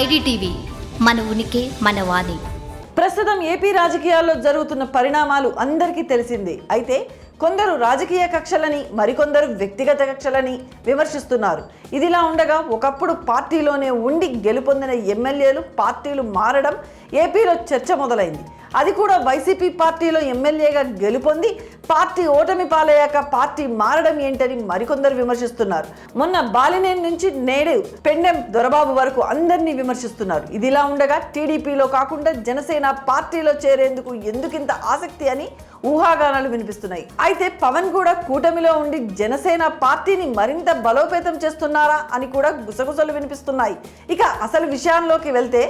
IDTV మన ఉనికి మన వాణి. ప్రస్తుతం ఏపీ రాజకీయాల్లో జరుగుతున్న పరిణామాలు అందరికీ తెలిసిందే. అయితే కొందరు రాజకీయ కక్షలని మరికొందరు వ్యక్తిగత కక్షలని విమర్శిస్తున్నారు. ఇదిలా ఉండగా ఒకప్పుడు పార్టీలోనే ఉండి గెలుపొందిన ఎమ్మెల్యేలు పార్టీలు మారడం ఏపీలో చర్చ మొదలైంది. అది కూడా వైసీపీ పార్టీలో ఎమ్మెల్యేగా గెలుపొంది పార్టీ ఓటమి పాలయ్యాక పార్టీ మారడం ఏంటని మరికొందరు విమర్శిస్తున్నారు. మొన్న బాలినేని నుంచి నేడు పెండెం దొరబాబు వరకు అందరినీ విమర్శిస్తున్నారు. ఇదిలా ఉండగా టీడీపీలో కాకుండా జనసేన పార్టీలో చేరేందుకు ఎందుకింత ఆసక్తి అని ఊహాగానాలు వినిపిస్తున్నాయి. అయితే పవన్ కూడా కూటమిలో ఉండి జనసేన పార్టీని మరింత బలోపేతం చేస్తున్నారా అని కూడా గుసగుసలు వినిపిస్తున్నాయి. ఇక అసలు విషయాల్లోకి వెళ్తే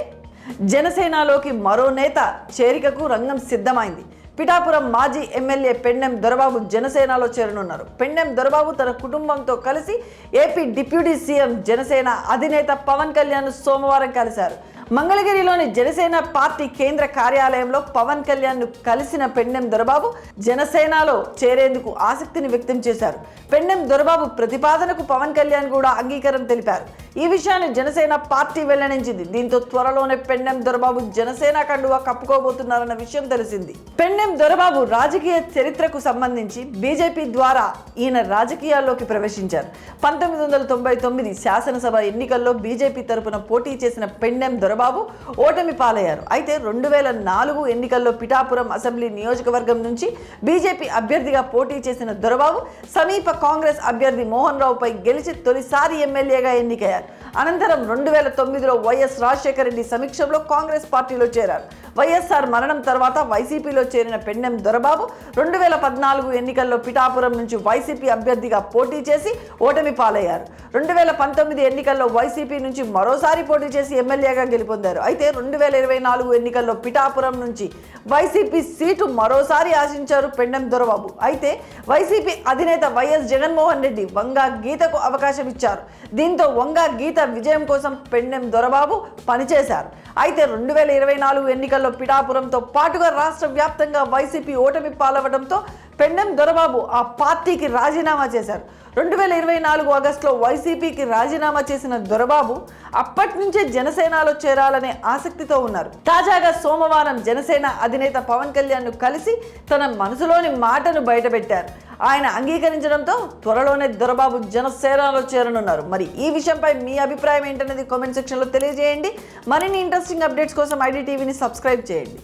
జనసేనలోకి మరో నేత చేరికకు రంగం సిద్ధమైంది. పిఠాపురం మాజీ ఎమ్మెల్యే పెండెం దొరబాబు జనసేనలో చేరనున్నారు. పెండెం దొరబాబు తన కుటుంబంతో కలిసి ఏపీ డిప్యూటీ సీఎం జనసేన అధినేత పవన్ కళ్యాణ్ సోమవారం కలిశారు. మంగళగిరిలోని జనసేన పార్టీ కేంద్ర కార్యాలయంలో పవన్ కళ్యాణ్ను కలిసిన పెండెం దొరబాబు జనసేనలో చేరేందుకు ఆసక్తిని వ్యక్తం చేశారు. పెండెం దొరబాబు ప్రతిపాదనకు పవన్ కళ్యాణ్ కూడా అంగీకారం తెలిపారు. ఈ విషయాన్ని జనసేన పార్టీ వెల్లడించింది. దీంతో త్వరలోనే పెండెం దొరబాబు జనసేన కండువా కప్పుకోబోతున్నారన్న విషయం తెలిసింది. పెండెం దొరబాబు రాజకీయ చరిత్రకు సంబంధించి బీజేపీ ద్వారా ఈయన రాజకీయాల్లోకి ప్రవేశించారు. పంతొమ్మిది వందల తొంభై తొమ్మిది శాసనసభ ఎన్నికల్లో బీజేపీ తరపున పోటీ చేసిన పెండెం దొరబాబు ఓటమి పాలయ్యారు. అయితే రెండు వేల నాలుగు ఎన్నికల్లో పిఠాపురం అసెంబ్లీ నియోజకవర్గం నుంచి బీజేపీ అభ్యర్థిగా పోటీ చేసిన దొరబాబు సమీప కాంగ్రెస్ అభ్యర్థి మోహన్ రావుపై గెలిచి తొలిసారి ఎమ్మెల్యేగా ఎన్నికయ్యారు. అనంతరం రెండు వేల తొమ్మిదిలో వైఎస్ రాజశేఖర రెడ్డి సమీక్షంలో కాంగ్రెస్ పార్టీలో చేరారు. వైఎస్ఆర్ మరణం తర్వాత వైసీపీలో చేరిన పెండెం దొరబాబు రెండు వేల పద్నాలుగు ఎన్నికల్లో పిఠాపురం నుంచి వైసీపీ అభ్యర్థిగా పోటీ చేసి ఓటమి పాలయ్యారు. రెండు వేల పంతొమ్మిది ఎన్నికల్లో వైసీపీ నుంచి మరోసారి పోటీ చేసి ఎమ్మెల్యేగా గెలుపొందారు. అయితే రెండు వేల ఇరవై నాలుగు ఎన్నికల్లో పిఠాపురం నుంచి వైసీపీ సీటు మరోసారి ఆశించారు పెండెం దొరబాబు. అయితే వైసీపీ అధినేత వైఎస్ జగన్మోహన్ రెడ్డి వంగా గీతకు అవకాశం ఇచ్చారు. దీంతో వంగా గీత విజయం కోసం పెండెం దొరబాబు పనిచేశారు. అయితే రెండు వేల ఇరవై నాలుగు ఎన్నికల్లో పిఠాపురంతో పాటుగా రాష్ట్ర వ్యాప్తంగా వైసీపీ ఓటమి పాలవడంతో పెండెం దొరబాబు ఆ పార్టీకి రాజీనామా చేశారు. రెండు వేల ఇరవై నాలుగు ఆగస్టులో వైసీపీకి రాజీనామా చేసిన దొరబాబు అప్పటి నుంచే జనసేనలో చేరాలనే ఆసక్తితో ఉన్నారు. తాజాగా సోమవారం జనసేన అధినేత పవన్ కళ్యాణ్ను కలిసి తన మనసులోని మాటను బయటపెట్టారు. ఆయన అంగీకరించడంతో త్వరలోనే దొరబాబు జనసేనలో చేరనున్నారు. మరి ఈ విషయంపై మీ అభిప్రాయం ఏంటనేది కామెంట్ సెక్షన్లో తెలియజేయండి. మరిన్ని ఇంట్రెస్టింగ్ అప్డేట్స్ కోసం ఐడి టీవీని సబ్స్క్రైబ్ చేయండి.